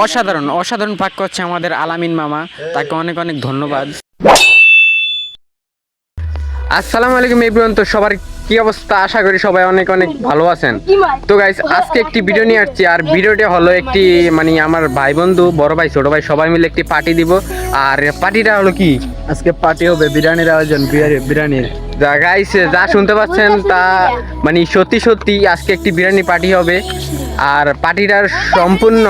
অসাধারণ অসাধারণ পাক করছে আমাদের আলামিন মামা। তাকে অনেক অনেক ধন্যবাদ। আসসালামু আলাইকুম এভরিওয়ান তো সবার কি অবস্থা? আশা করি সবাই অনেক অনেক ভালো আছেন। তো গাইস আজকে একটি ভিডিও নিয়ে আসছি আর ভিডিওটি হলো একটি মানে আমার ভাই বন্ধু বড় ভাই ছোট ভাই সবাই মিলে একটি পার্টি দিব। আর পার্টিটা হলো কি? আজকে পার্টি হবে বিরিয়ানির আয়োজন বিরিয়ানি- বিরিয়ানির যা গাইস যা শুনতে পাচ্ছেন তা মানে সত্যি সত্যি আজকে একটি বিরিয়ানি পার্টি হবে। আর পার্টিটার সম্পূর্ণ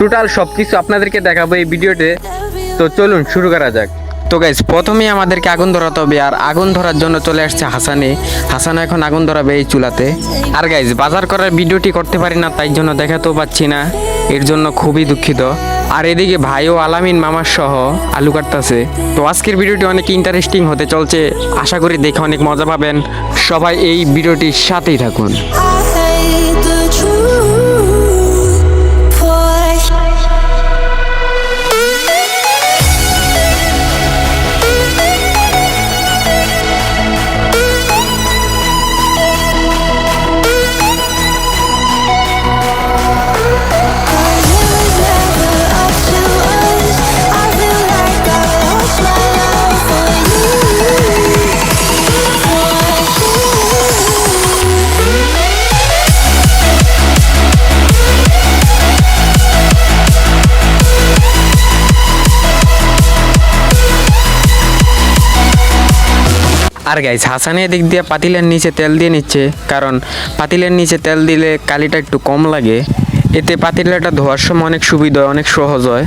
টোটাল সব কিছু আপনাদেরকে দেখাবো এই ভিডিওতে। তো চলুন শুরু করা যাক। তো গাইস প্রথমেই আমাদেরকে আগুন ধরাতে হবে আর আগুন ধরার জন্য চলে আসছে হাসানে। হাসান এখন আগুন ধরাবে এই চুলাতে। আর গাইস বাজার করার ভিডিওটি করতে পারি না, তাই জন্য দেখাতেও পাচ্ছি না। এর জন্য খুবই দুঃখিত। আর এদিকে ভাই ও আলামিন মামার সহ আলু কাটতেছে। তো আজকের ভিডিওটি অনেক ইন্টারেস্টিং হতে চলছে। আশা করি দেখে অনেক মজা পাবেন। সবাই এই ভিডিওটির সাথেই থাকুন। আর গাইস হাসানে এদিক দিয়ে পাতিলের নিচে তেল দিয়ে নিচ্ছে, কারণ পাতিলের নিচে তেল দিলে কালিটা একটু কম লাগে। এতে পাতিলাটা ধোয়ার সময় অনেক সুবিধা হয়, অনেক সহজ হয়,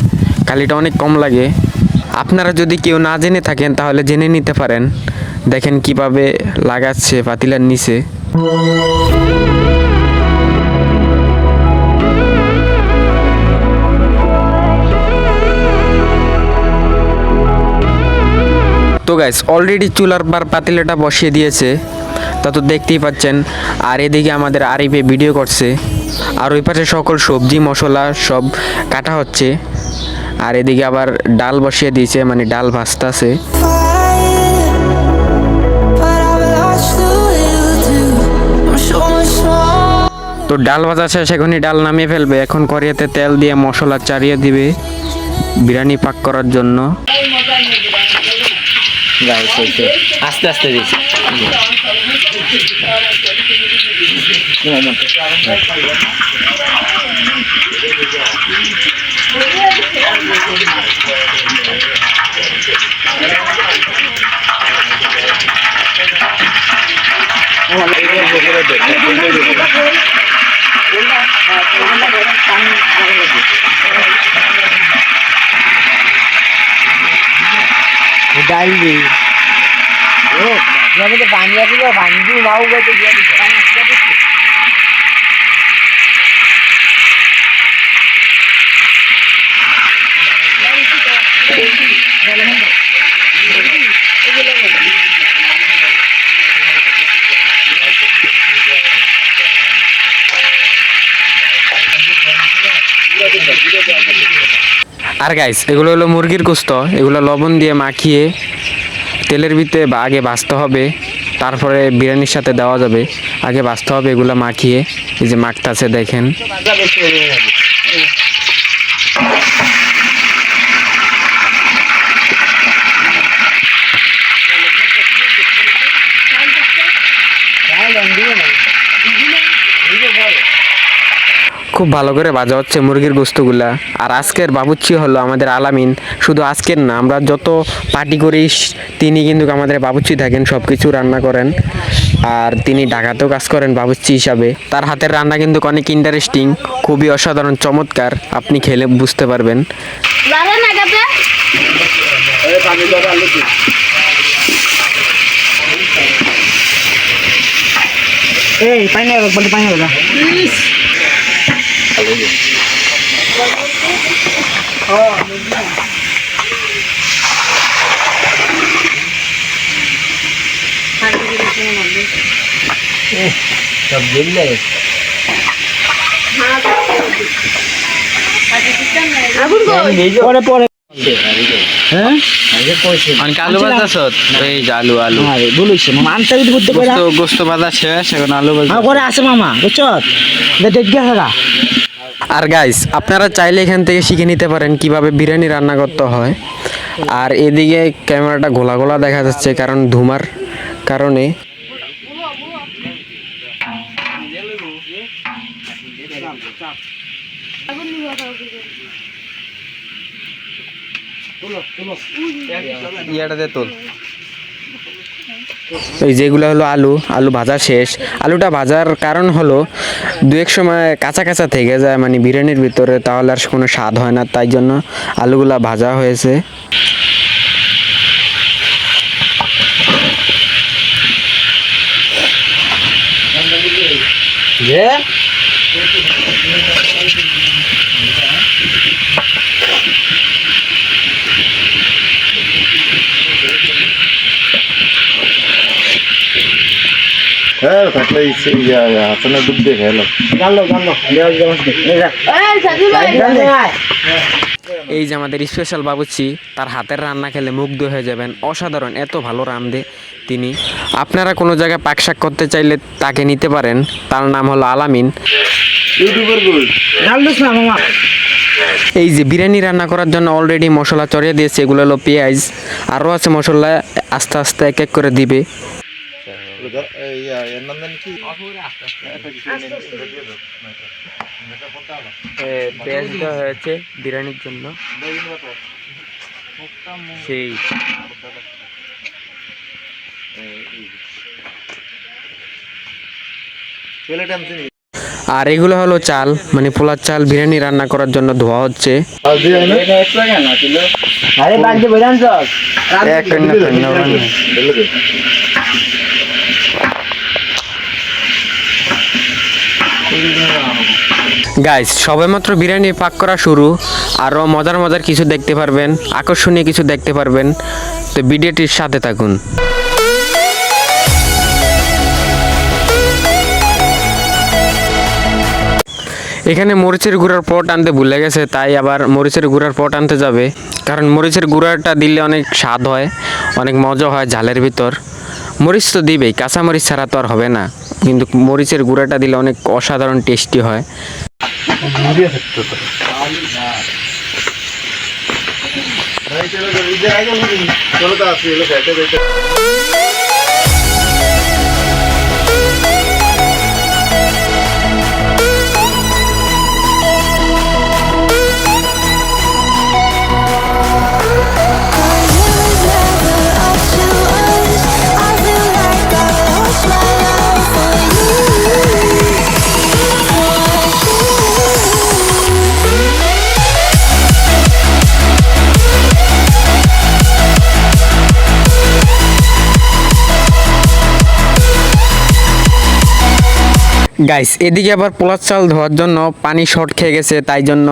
কালিটা অনেক কম লাগে। আপনারা যদি কেউ না জেনে থাকেন, তাহলে জেনে নিতে পারেন। দেখেন কীভাবে লাগাচ্ছে পাতিলের নিচে। তো গাইস অলরেডি চুলার বার পাতিলাটা বসিয়ে দিয়েছে। তা তো দেখতেই পাচ্ছেন, আর এদিকে আমাদের আরিফে ভিডিও করছে। আর ওই পাশে সকল সবজি, মশলা সব কাটা হচ্ছে। আর এদিকে আবার ডাল বসিয়ে দিয়েছে মানে ডাল ভাজতাছে. তো ডাল ভাজা শেষ, এখনই ডাল নামিয়ে ফেলবে। এখন কড়িয়াতে তেল দিয়ে মশলা চারিয়ে দিবে, বিরিয়ানি পাক করার জন্য। আস্তে আস্তে দিচ্ছি। ডাল দি ও আমি তো পানি আছে তো পানি দিয়ে মাউ গেছে দিয়ে দিছে আর গাইস এগুলো হলো মুরগির কুস্ত এগুলো লবণ দিয়ে মাখিয়ে তেলের ভিতরে বা আগে বাঁচতে হবে, তারপরে বিরিয়ানির সাথে দেওয়া যাবে। আগে বাঁচতে হবে, এগুলো মাখিয়ে। এই যে মাখতাছে, দেখেন। খুব ভালো করে ভাজা হচ্ছে মুরগির গোস্তগুলা। আর আজকের বাবুচ্চি হলো আমাদের আলামিন। শুধু আজকের না আমরা যত পার্টি করি তিনি কিন্তু আমাদের বাবুচ্চি থাকেন সব কিছু রান্না করেন। আর তিনি ঢাকাতেও কাজ করেন বাবুচ্চি হিসাবে। তার হাতের রান্না কিন্তু অনেক ইন্টারেস্টিং খুবই অসাধারণ চমৎকার। আপনি খেলে বুঝতে পারবেন? এই পানি হবে বলতে পানি হবে না সব দিলে পরে পরে। হ্যাঁ? আলু বাজা শেষ এখন আলু হ্যাঁ করে আছে মামা বুঝছ? দেখ। আর গাইস আপনারা চাইলে এখান থেকে শিখে নিতে পারেন কীভাবে বিরিয়ানি রান্না করতে হয়। আর এদিকে ক্যামেরাটা গোলা গোলা দেখা যাচ্ছে কারণ ধুমার কারণে। ইয়াটাতে তোল। এই যেগুলো হলো আলু আলু ভাজা শেষ। আলুটা ভাজার কারণ হলো দু এক সময় কাঁচা কাঁচা থেকে যায় মানে বিরিয়ানির ভিতরে, তাহলে আর কোনো স্বাদ হয় না, তাই জন্য আলুগুলা ভাজা হয়েছে। যে হ্যাঁ থাকলে ইচ্ছে ইয়া ইয়া হাসানের দুধ দিয়ে খেলো। জানলো জানলো। এই যে আমাদের স্পেশাল বাবুচি তার হাতের রান্না খেলে মুগ্ধ হয়ে যাবেন। অসাধারণ এত ভালো রান্ধে তিনি। আপনারা কোনো জায়গায় পাকশাক করতে চাইলে তাকে নিতে পারেন। তার নাম হলো আলামিন। ইউটিউবের গুল। জানলো না মামা। এই যে বিরিয়ানি রান্না করার জন্য অলরেডি মশলা চড়িয়ে দিয়েছে এগুলো হলো পেঁয়াজ। আরও আছে মশলা আস্তে আস্তে এক এক করে দিবে। এর নাম জানি কি পেঁয়াজ দেওয়া হয়েছে বিরিয়ানির জন্য সেই আর এগুলো হলো চাল মানে পোলার চাল বিরিয়ানি রান্না করার জন্য ধোয়া হচ্ছে। আরে গাইস সবেমাত্র বিরিয়ানি পাক করা শুরু আরও মজার মজার কিছু দেখতে পারবেন, আকর্ষণীয় কিছু দেখতে পারবেন, তো ভিডিওটির সাথে থাকুন। এখানে মরিচের গুঁড়ার পট আনতে ভুলে গেছে, তাই আবার মরিচের গুঁড়ার পট আনতে যাবে, কারণ মরিচের গুঁড়াটা দিলে অনেক স্বাদ হয়, অনেক মজা হয় ঝালের ভিতর। মরিচ তো দিবেই কাঁচা মরিচ ছাড়া তো আর হবে না। কিন্তু মরিচের গুঁড়াটা দিলে অনেক অসাধারণ টেস্টি হয় গাইস এদিকে আবার পোলার চাল ধোয়ার জন্য পানি শর্ট খেয়ে গেছে, তাই জন্য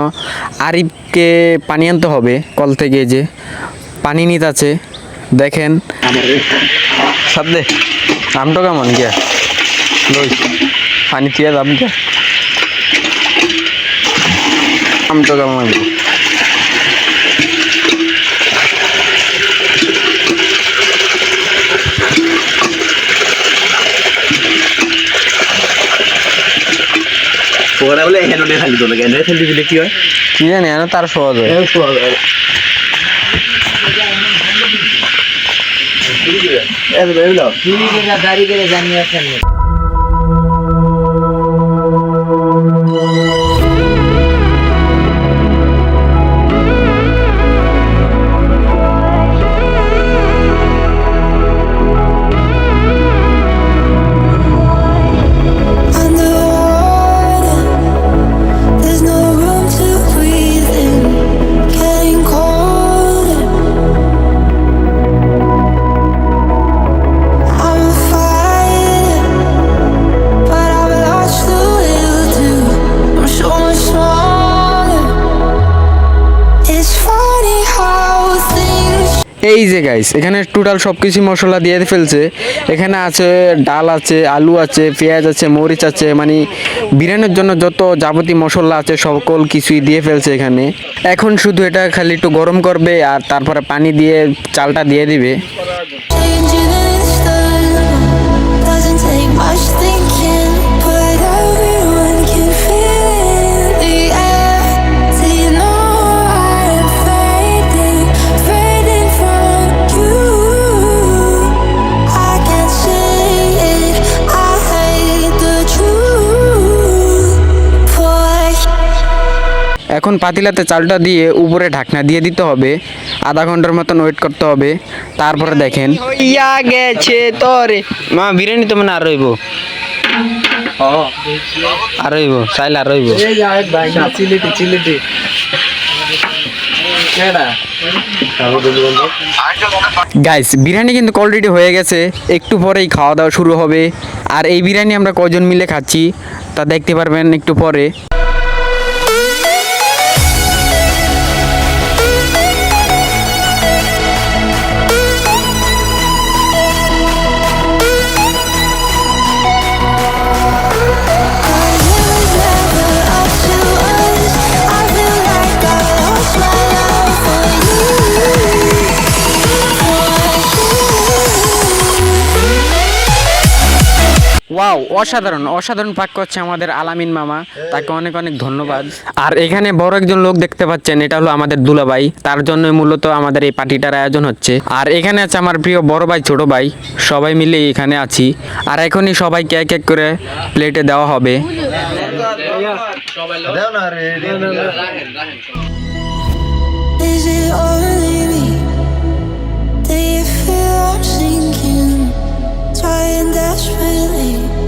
আরিফকে পানি আনতে হবে কল থেকে যে। পানি নিতে আছে দেখেন। সাদে, আমটো কেমন গিয়া? পানি দিয়ে দাম গিয়া আমটো কেমন ওরা বলে এখানে খালি তোলে কেন খালি দিলে কি হয় কি জানি না তার সহজ হয় সহজ হয় চুরি করে দাড়ি করে জানিয়ে গাইস এখানে টোটাল সব কিছু মশলা দিয়ে ফেলছে। এখানে আছে ডাল আছে, আলু আছে, পেঁয়াজ আছে, মরিচ আছে মানে বিরিয়ানির জন্য যত যাবতীয় মশলা আছে, সকল কিছুই দিয়ে ফেলছে এখানে। এখন শুধু এটা খালি একটু গরম করবে আর তারপরে পানি দিয়ে চালটা দিয়ে দিবে। এখন পাতিলাতে চালটা দিয়ে উপরে ঢাকনা দিয়ে দিতে হবে। আধা ঘণ্টার মতন ওয়েট করতে হবে। তারপরে দেখেন। ইয়া গেছে তোরে। মা বিরিয়ানি তো মানে আর রইব। আর রইব চাইল আর রইব। চিলিটি চিলিটি। গাইস বিরিয়ানি কিন্তু অলরেডি হয়ে গেছে। একটু পরেই খাওয়া দাওয়া শুরু হবে। আর এই বিরিয়ানি আমরা কজন মিলে খাচ্ছি তা দেখতে পারবেন একটু পরে। ওয়াও অসাধারণ অসাধারণ পাক করছে আমাদের আলামিন মামা। তাকে অনেক অনেক ধন্যবাদ। আর এখানে বড় একজন লোক দেখতে পাচ্ছেন এটা হলো আমাদের দুলাভাই। তার জন্য মূলত আমাদের এই পার্টিটার আয়োজন হচ্ছে। আর এখানে আছে আমার প্রিয় বড় ভাই ছোট ভাই। সবাই মিলে এখানে আছি। আর এখনই সবাইকে এক এক করে প্লেটে দেওয়া হবে। Is it only me? Do you feel I'm sinking? Trying desperately.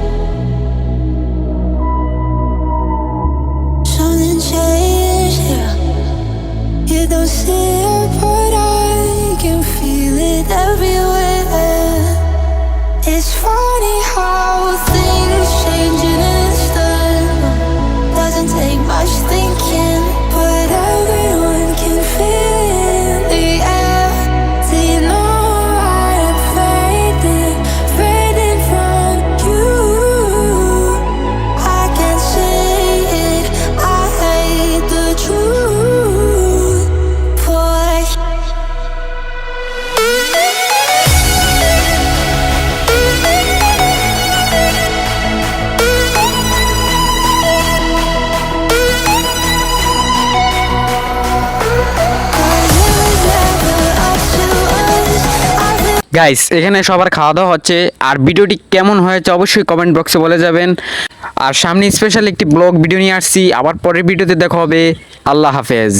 Guys এখানে সবার খাওয়া দাওয়া হচ্ছে। আর ভিডিওটি কেমন হয়েছে অবশ্যই কমেন্ট বক্সে বলে যাবেন। আর সামনে স্পেশাল একটি ব্লগ ভিডিও নিয়ে আসছি। আবার পরের ভিডিওতে দেখা হবে। আল্লাহ হাফেজ।